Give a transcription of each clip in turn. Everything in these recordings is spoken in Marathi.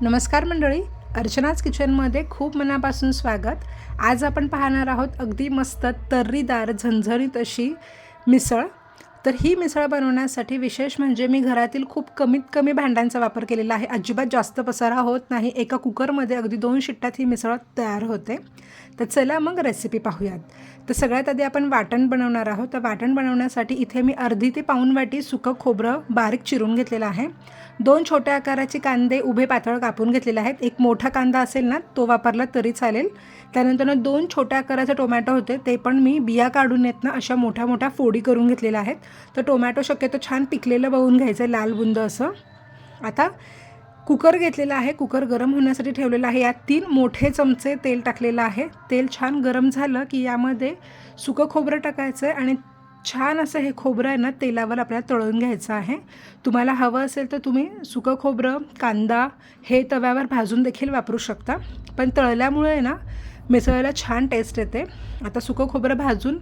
नमस्कार मंडळी अर्चनाच किचनमध्ये खूप मनापासून स्वागत. आज आपण पाहणार आहोत अगदी मस्त तर्रीदार झणझणीत अशी मिसळ. तर ही मिसळ बनवण्यासाठी विशेष म्हणजे मी घरातील खूप कमीत कमी भांड्यांचा वापर केलेला आहे. अजिबात जास्त पसारा होत नाही. एका कुकरमध्ये अगदी दोन शिट्ट्यात ही मिसळ तयार होते. तर चला मग रेसिपी पाहूयात. तर सगळ्यात आधी आपण वाटण बनवणार आहोत. तर वाटण बनवण्यासाठी इथे मी अर्धी ते पाऊण वाटी सुकं खोबरं बारीक चिरून घेतलेलं आहे. दोन छोट्या आकाराचे कांदे उभे पातळ कापून घेतलेले आहेत. एक मोठा कांदा असेल ना तो वापरला तरी चालेल. त्यानंतर दोन छोट्या आकाराचे टोमॅटो होते ते पण मी बिया काढून येत ना अशा मोठ्या मोठ्या फोडी करून घेतलेल्या आहेत. तर टोमॅटो शक्यतो छान पिकलेलं बघून घ्यायचं आहे लाल बुंद असं. आता कुकर घेतलेला आहे कुकर गरम होण्यासाठी ठेवलेला आहे. यात तीन मोठे चमचे तेल टाकलेलं आहे. तेल छान गरम झालं की यामध्ये सुकं खोबरं टाकायचं आहे आणि छान असं हे खोबरं आहे ना तेलावर आपल्याला तळून घ्यायचं आहे. तुम्हाला हवं असेल तर तुम्ही सुकं खोबरं कांदा हे तव्यावर भाजून देखील वापरू शकता. पण तळल्यामुळे ना मिसळायला छान टेस्ट येते. आता सुकं खोबरं भाजून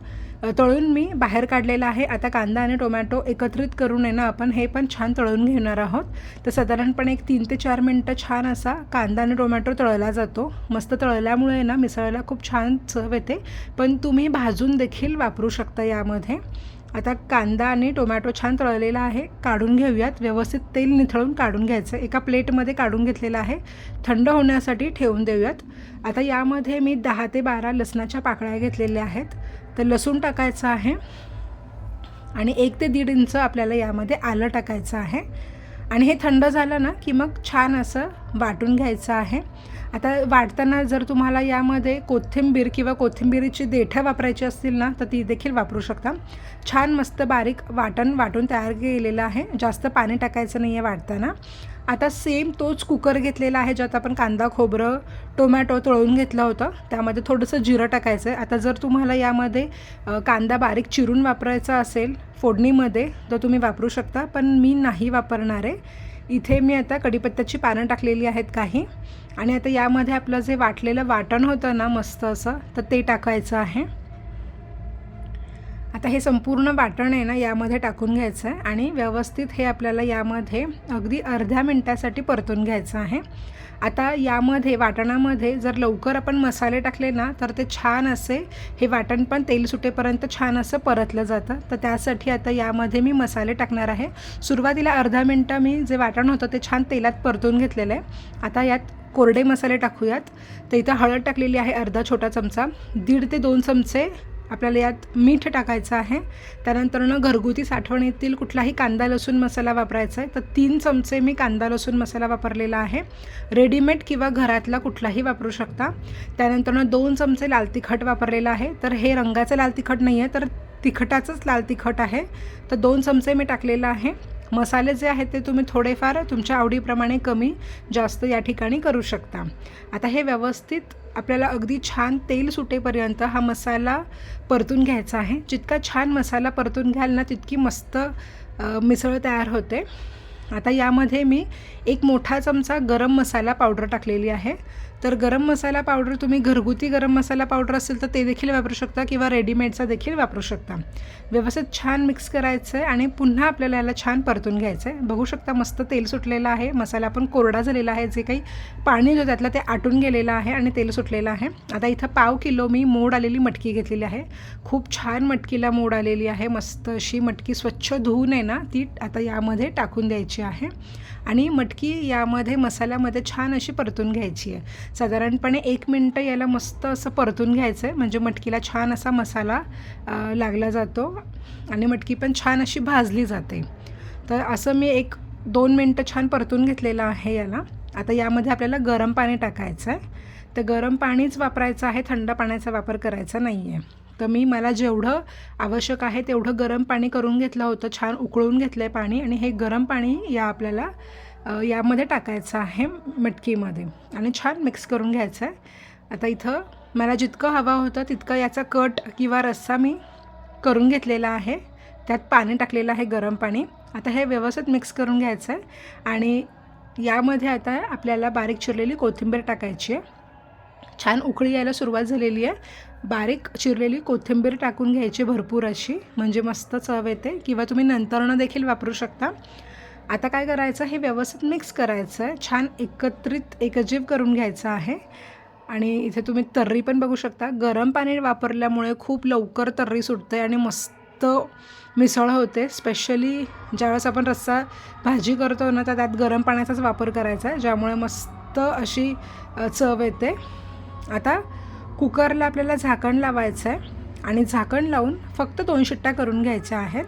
तळून मी बाहेर काढलेलं आहे. आता कांदा आणि टोमॅटो एकत्रित करून आहे ना आपण हे पण छान तळून घेणार आहोत. तर साधारणपणे एक तीन ते चार मिनटं छान असा कांदा आणि टोमॅटो तळला जातो. मस्त तळल्यामुळे ना मिसळला खूप छान चव येते. पण तुम्ही भाजून देखील वापरू शकता यामध्ये. आता कांदा आणि टोमॅटो छान तळलेला आहे. काढून घेऊयात. व्यवस्थित तेल निथळून काढून घ्यायचं. एका प्लेटमध्ये काढून घेतलेलं आहे. थंड होण्यासाठी ठेवून देऊयात. आता यामध्ये मी दहा ते बारा लसणाच्या पाकळ्या घेतलेल्या आहेत. तर लसूण टाकायचं आहे. आणि एक ते दीड इंच आपल्याला यामध्ये आलं टाकायचं आहे. आणि हे थंड झालं ना की मग छान असं वाटून घ्यायचं आहे. आता वाटताना जर तुम्हाला यामध्ये कोथिंबीर किंवा कोथिंबीरीची देठं वापरायची असतील ना तर ती देखील वापरू शकता. छान मस्त बारीक वाटण वाटून तयार केलेलं आहे. जास्त पाणी टाकायचं नाही आहे वाटताना. आता सेम तोच कुकर घेतलेला आहे ज्यात आपण कांदा खोबरं टोमॅटो तळून घेतलं होतं. त्यामध्ये थोडंसं जिरं टाकायचं आहे. आता जर तुम्हाला यामध्ये कांदा बारीक चिरून वापरायचा असेल फोडणीमध्ये तर तुम्ही वापरू शकता. पण मी नाही वापरणार आहे. इथे मी आता कढीपत्त्याची पानं टाकलेली आहेत काही. आणि आता यामध्ये आपलं जे वाटलेलं वाटण होतं ना मस्त असं तर ते टाकायचं आहे. आता हे संपूर्ण वाटण आहे ना यामध्ये टाकून घ्यायचं आहे आणि व्यवस्थित हे आपल्याला यामध्ये अगदी अर्ध्या मिनटासाठी परतून घ्यायचं आहे. आता यामध्ये वाटणामध्ये जर लवकर आपण मसाले टाकले ना तर ते छान असे हे वाटण पण तेल सुटेपर्यंत छान असं परतलं जातं. तर त्यासाठी आता यामध्ये मी मसाले टाकणार आहे. सुरुवातीला अर्धा मिनटं मी जे वाटण होतं ते छान तेलात परतून घेतलेलं आहे. आता यात कोरडे मसाले टाकूयात. तर इथं हळद टाकलेली आहे अर्धा छोटा चमचा. दीड ते दोन चमचे आपल्याला यात मीठ टाकायचं आहे. त्यानंतरनं घरगुती साठवणीतील कुठलाही कांदा लसूण मसाला वापरायचा आहे. तर तीन चमचे मी कांदा लसूण मसाला वापरलेला आहे. रेडीमेड किंवा घरातला कुठलाही वापरू शकता. त्यानंतरनं दोन चमचे लाल तिखट वापरलेलं आहे. तर हे रंगाचं लाल तिखट नाही आहे तर तिखटाचंच लाल तिखट आहे. तर दोन चमचे मी टाकलेलं आहे. मसाले जे आहेत ते तुम्ही थोडेफार तुमच्या आवडीप्रमाणे कमी जास्त या ठिकाणी करू शकता. आता हे व्यवस्थित आपल्याला अगदी छान तेल सुटेपर्यंत हा मसाला परतून घ्यायचा आहे. जितका छान मसाला परतून घ्याल ना तितकी मस्त मिसळ तयार होते. आता यामध्ये मी एक मोठा चमचा गरम मसाला पावडर टाकलेली आहे. तर गरम मसाला पावडर तुम्ही घरगुती गरम मसाला पावडर असेल तर ते देखील वापरू शकता किंवा रेडीमेडचा देखील वापरू शकता. व्यवस्थित छान मिक्स करायचं आहे आणि पुन्हा आपल्याला याला छान परतून घ्यायचं आहे बघू शकता मस्त तेल सुटलेलं आहे. मसाला पण कोरडा झालेला आहे. जे काही पाणी जो त्यातलं ते आटून गेलेलं आहे आणि तेल सुटलेलं आहे. आता इथं पाव किलो मी मोड आलेली मटकी घेतलेली आहे. खूप छान मटकीला मोड आलेली आहे. मस्त अशी मटकी स्वच्छ धुवून आहे ना ती आता यामध्ये टाकून द्यायची आहे. आणि मटकी यामध्ये मसाल्यामध्ये छान अशी परतून घ्यायची आहे. साधारणपणे एक मिनटं याला मस्त असं परतून घ्यायचं आहे म्हणजे मटकीला छान असा मसाला लागला जातो आणि मटकी पण छान अशी भाजली जाते. तर असं मी एक दोन मिनटं छान परतून घेतलेलं आहे याला. आता यामध्ये आपल्याला गरम पाणी टाकायचं आहे तर गरम पाणीच वापरायचं आहे थंड पाण्याचा वापर करायचा नाही आहे तर मी मला जेवढं आवश्यक आहे तेवढं गरम पाणी करून घेतलं होतं. छान उकळून घेतलं आहे पाणी आणि हे गरम पाणी या आपल्याला यामध्ये टाकायचं आहे मटकीमध्ये. आणि छान मिक्स करून घ्यायचं आहे आता इथं मला जितकं हवा होतं तितकं याचा कट किंवा रस्सा मी करून घेतलेला आहे. त्यात पाणी टाकलेलं आहे गरम पाणी. आता हे व्यवस्थित मिक्स करून घ्यायचं आहे आणि यामध्ये आता आपल्याला बारीक चिरलेली कोथिंबीर टाकायची आहे. छान उकळी यायला सुरुवात झालेली आहे. बारीक चिरलेली कोथिंबीर टाकून घ्यायची भरपूर अशी. म्हणजे मस्त चव येते. किंवा तुम्ही नंतरनं देखील वापरू शकता. आता काय करायचं हे व्यवस्थित मिक्स करायचं आहे छान एकत्रित एकजीव करून घ्यायचं आहे. आणि इथे तुम्ही तर्री पण बघू शकता. गरम पाणी वापरल्यामुळे खूप लवकर तर्री सुटते आणि मस्त मिसळ होते. स्पेशली ज्यावेळेस आपण रस्सा भाजी करतो ना तर त्यात गरम पाण्याचाच वापर करायचा आहे ज्यामुळे मस्त अशी चव येते. आता कुकरला आपल्याला झाकण लावायचं आहे आणि झाकण लावून फक्त दोन शिट्ट्या करून घ्यायच्या आहेत.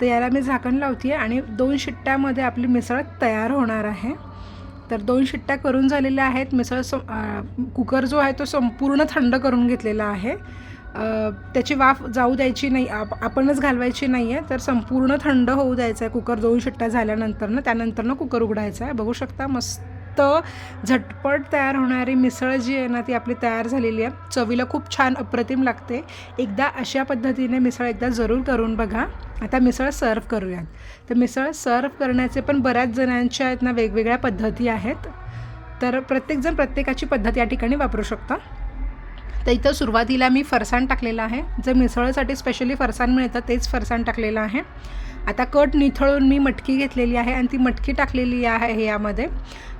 तर याला मी झाकण लावते आणि दोन शिट्ट्यामध्ये आपली मिसळ तयार होणार आहे. तर दोन शिट्ट्या करून झालेल्या आहेत. मिसळ सं कुकर जो आहे तो संपूर्ण थंड करून घेतलेला आहे. त्याची वाफ जाऊ द्यायची नाही आप आपणच घालवायची नाही आहे तर संपूर्ण थंड होऊ द्यायचं आहे कुकर दोन शिट्ट्या झाल्यानंतरनं. त्यानंतरनं कुकर उघडायचा आहे बघू शकता मस्त झटपट तयार होणारी मिसळ जी आहे ना ती आपली तयार झालेली आहे. चवीला खूप छान अप्रतिम लागते. एकदा अशा पद्धतीने मिसळ एकदा जरूर करून बघा. आता मिसळ सर्व करूयात. तर मिसळ सर्व करण्याचे पण बऱ्याच जणांच्या आहेत ना वेगवेगळ्या पद्धती आहेत. तर प्रत्येकजण प्रत्येकाची पद्धत या ठिकाणी वापरू शकता. तर इथं सुरुवातीला मी फरसाण टाकलेलं आहे. जे मिसळसाठी स्पेशली फरसाण मिळतं तेच फरसाण टाकलेलं आहे. आता कट निथळून मी मटकी घेतलेली आहे आणि ती मटकी टाकलेली आहे यामध्ये.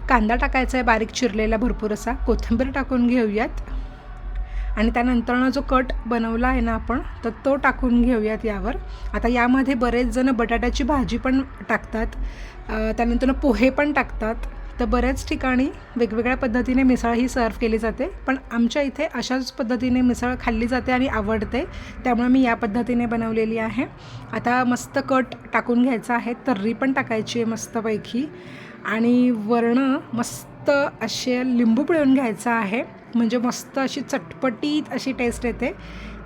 कांदा टाकायचा आहे बारीक चिरलेला भरपूर असा. कोथिंबीर टाकून घेऊयात. आणि त्यानंतरनं जो कट बनवला आहे ना आपण तर तो टाकून घेऊयात यावर. आता यामध्ये बरेच जण बटाट्याची भाजी पण टाकतात. त्यानंतरनं पोहे पण टाकतात. तर बऱ्याच ठिकाणी वेगवेगळ्या पद्धतीने मिसळ ही सर्व केली जाते. पण आमच्या इथे अशाच पद्धतीने मिसळ खाल्ली जाते आणि आवडते. त्यामुळे मी या पद्धतीने बनवलेली आहे. आता मस्त कट टाकून घ्यायचा आहे. तर्री पण टाकायची आहे मस्तपैकी. आणि वर्ण मस्त असे लिंबू पिळून घ्यायचा आहे. म्हणजे मस्त अशी चटपटीत अशी टेस्ट येते.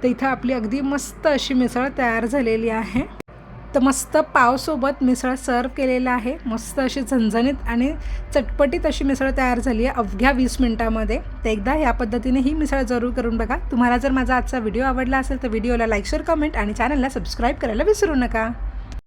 तर इथं आपली अगदी मस्त अशी मिसळ तयार झालेली आहे. तर मस्त पावसोबत मिसळ सर्व केलेलं आहे. मस्त अशी झणझणीत आणि चटपटीत अशी मिसळ तयार झाली आहे. अवघ्या वीस मिनटामध्ये. तर एकदा ह्या पद्धतीने ही मिसळ जरूर करून बघा. तुम्हाला जर माझा आजचा व्हिडिओ आवडला असेल तर व्हिडिओला लाईक शेअर कमेंट आणि चॅनलला सबस्क्राईब करायला विसरू नका.